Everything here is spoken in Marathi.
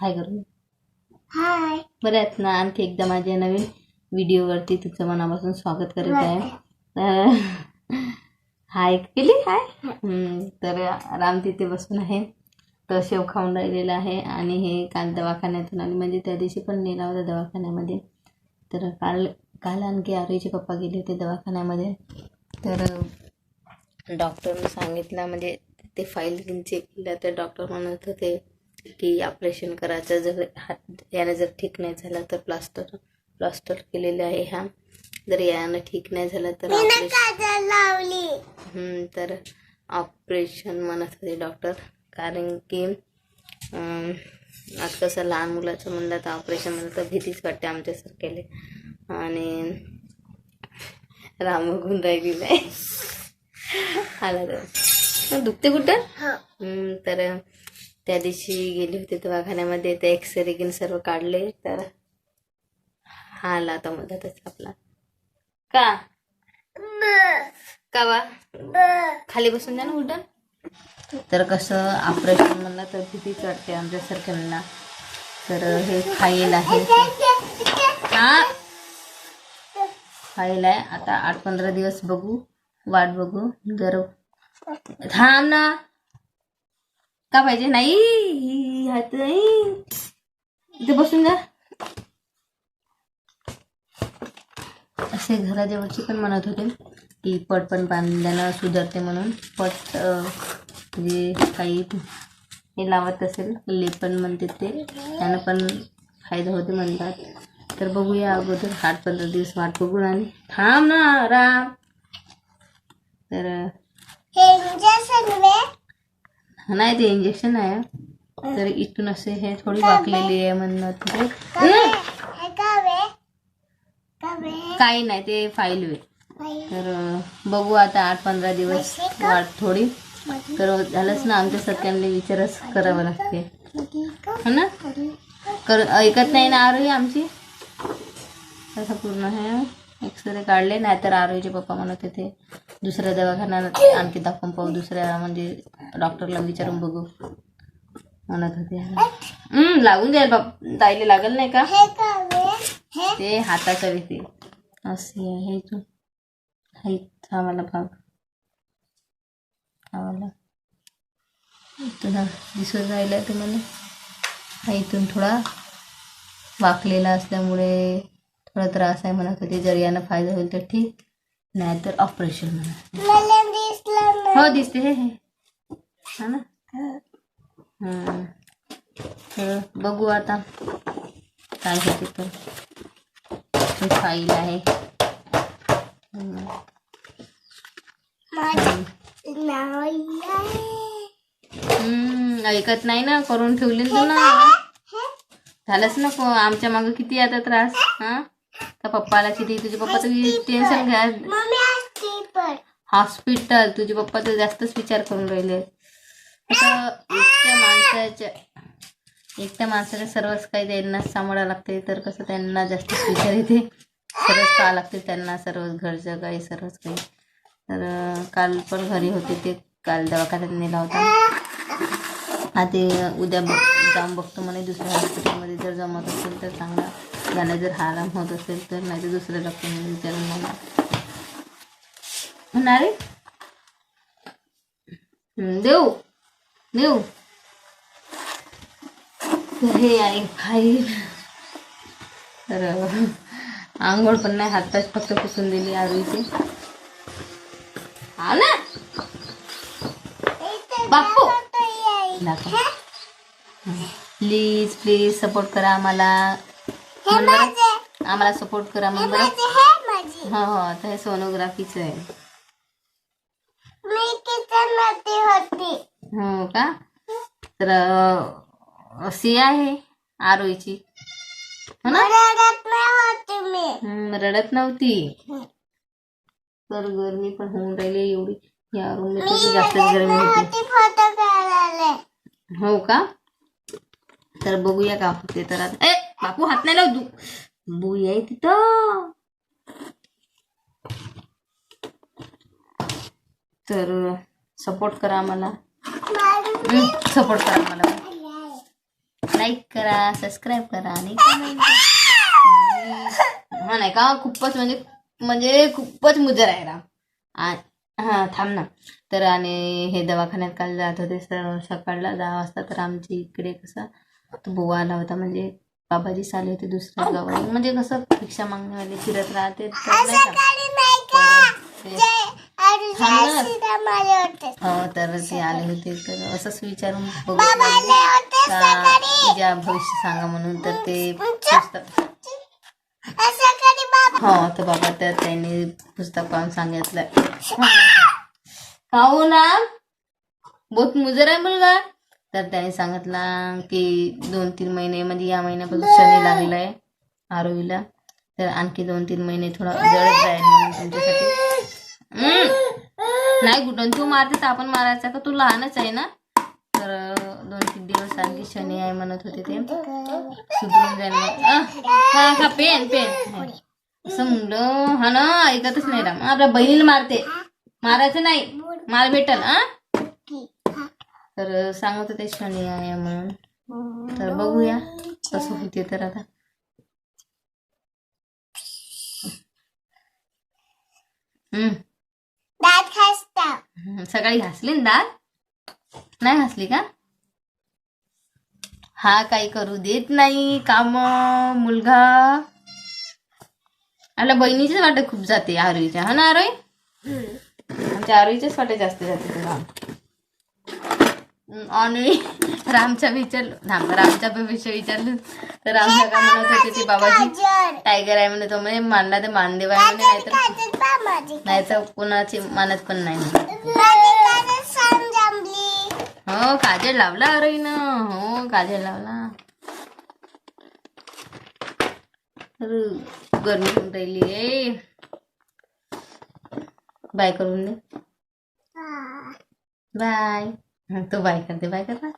हाय करू हाय बरं आहेत ना आणखी एकदा माझ्या नवीन व्हिडिओवरती तुमचं मनापासून स्वागत करत आहे. तर हाय केली? हाय तर राम तिथे बसून आहे. तर शेव खाऊन राहिलेला आहे आणि हे काल दवाखान्यातून आले. म्हणजे त्या दिवशी पण नेला होता दवाखान्यामध्ये. तर काल काल आणखी आरोईचे पप्पा गेले होते दवाखान्यामध्ये. तर डॉक्टरने सांगितलं म्हणजे ते फाईल चेक केलं तर डॉक्टर म्हणत होते की ऑपरेशन करायचं जर हात यानं जर ठीक नाही झालं तर प्लास्टर प्लास्टर केलेलं आहे हा. जर यानं ठीक नाही झालं तर ऑपरेशन तर ऑपरेशन म्हणत होते डॉक्टर कारण की आज कसं लहान मुलाचं म्हणलं तर ऑपरेशन म्हणलं तर भीतीच वाटते आमच्यासारख्याला. आणि राम बघून राहिलेलं आहे. आला तर. दुखते कुठं? हो. तर त्या दिवशी गेली होती दवाखान्यामध्ये ते एक्सरे गिन सर्व काढले तर हा आला आता मधातच आपला. का? का खाली बसून द्या ना उड्डाण तर कसं ऑपरेशन म्हणलं तर भीतीच वाटते आमच्यासारख्यांना. तर हे फाईल आहे. हा? फाईल आहे. आता आठ पंधरा दिवस बघू वाट बघू जर थांब ना. का पाहिजे? नाही हात नाही. इथे बसून जा. असे घराजवळची पण म्हणत होते की पट पण बांधल्यानं सुधारते म्हणून. पट जे म्हणजे काही हे लावत असेल लेपन म्हणते ते. त्यानं पण फायदा होते म्हणतात. तर बघूया अगोदर आठ पंधरा दिवस वाट बघून आणि थांब ना राम तर नाही ते इंजेक्शन आहे. तर इथून असे हे थोडी वाकलेली आहे म्हणणं काही नाही ते फाईल वे. तर बघू आता आठ पंधरा दिवस वाट थोडी. तर झालंच ना आमच्या सगळ्यांना विचारच करावं लागते. हो ना? कर ऐकत नाही ना आरोही आमची? असं पूर्ण हे एक्सरे काढले नाही तर आरोहीचे पप्पा म्हणत होते. दुसऱ्या दवाखान्यात आणखी दाखवून पाहू. दुसऱ्या म्हणजे डॉक्टरला विचारून बघू. म्हणत होते. हम्म, लागून जाईल बाप. ताईले लागल नाही का? हे हे? ते हाताच्या भीती. असे आहे इथून हा इथं आम्हाला. भाग हा दिसून राहिला तुम्हाला हा इथून थोडा वाकलेला असल्यामुळे थोडा त्रास आहे म्हणत होते. जर यानं फायदा होईल तर ठीक. नाही तर ऑपरेशन म्हणा हो दिसते. हे हे. हा ना. तर बघू आता काय होते तर फाईल आहे. ऐकत नाही ना? करून ठेवले ना? तू ना झालंच ना को- आमच्या मागं किती आता त्रास? हा? त्या पप्पाला किती तुझे पप्पा तर टेन्शन घ्या. हॉस्पिटल तुझे पप्पा तर जास्तच विचार करून राहिले. एकट्या माणसाच्या एकट्या माणसाला सर्वच काही त्यांना सांभाळावं लागते तर कसं त्यांना जास्तच विचार येते. सर्वच पाहावं लागते त्यांना सर्वच घरचं काही सर्वच काही. तर काल पण घरी होते ते काल दवाखान्यात नेला होता. हा ते उद्या बघ जाऊन बघतो म्हणे दुसऱ्या हॉस्पिटलमध्ये जर जमत असेल तर चांगला. त्याला जर आराम होत असेल तर नाही तर दुसऱ्या डॉक्टरने विचारून मला होणार रे देऊ. देऊ. तर हे आणि फाईल तर आंघोळ पण नाही हाताच फक्त पुसून दिली आरोईची हा ना? बापू प्लीज प्लीज सपोर्ट करा आम्हाला. हे आम्हाला सपोर्ट करा मग बरं हे हो हो आता हे सोनोग्राफीचं आहे. हो का? तर अशी आहे आरोईची. हो ना? रडत हं, नव्हती. तर गरमी पण होऊन राहिली एवढी. या रूम जास्तच गरमी होती. हो का? तर बघूया का होते तर आता. बापू हात नाही लाव बुई आहे तिथं. तर सपोर्ट करा आम्हाला. सपोर्ट करा आम्हाला. लाईक करा सबस्क्राईब करा आणि. हा नाही का? खूपच म्हणजे म्हणजे खूपच मुजर आहे राम हा थांब ना. तर आणि हे दवाखान्यात काल जात होते सर सकाळला दहा वाजता तर आमच्या इकडे कसं तो बुवा आला होता म्हणजे बाबाजी आले होते दुसऱ्या गावाला. म्हणजे कसं भिक्षा मागण्यावाले फिरत राहते तर ते- आले होते. हो तर ते आले होते. तर असंच विचारून ज्या भविष्य सांगा म्हणून तर ते पुस्तक हो तर बाबा तर त्यांनी पुस्तक पाहून सांगितलं. काहू ना बहुत मुजर आहे मुलगा? तर त्याने सांगितलं की दोन तीन महिने म्हणजे या महिन्यापासून शनी लागलाय आरोहीला. तर आणखी दोन तीन महिने थोडा जळत जाईल म्हणून तुमच्यासाठी. नाही कुठून तू मारते तर आपण मारायचा का? तू लहानच आहे ना? तर दोन तीन दिवस आणखी शनी आहे म्हणत होते ते. सुधरून जाईल मग. हा पेन पेन. असं मुलं हा ना ऐकतच नाही राम. आपल्या बहिणीला मारते. मारायचं नाही. मार भेटल हा तर सांगत होते शनी आहे म्हणून. तर बघूया कसं होते तर आता. सकाळी घासली ना दात? नाही घासली का? हा काही करू देत नाही काम मुलगा. आपल्या बहिणीचीच वाटत खूप जाते आरोईच्या. हा ना आरोई? आमच्या आरोईच्याच वाटत जास्त जाते तुला. हम्म, आणि रामच्या विचारलं राम रामच्या भविष्य विचारलं. तर राम का म्हणत होते ते बाबाजी. टायगर आहे म्हणे तो म्हणे मानला तर मानदेव आहे म्हणे नाही तर काजल पा माझी नाही तर कोणाची मानत पण नाही हो काजल लावला अरेनं हो काजल लावला. गरमी होऊन राहिली ए बाय करून दे. बाय. तो बाय करते बाय करता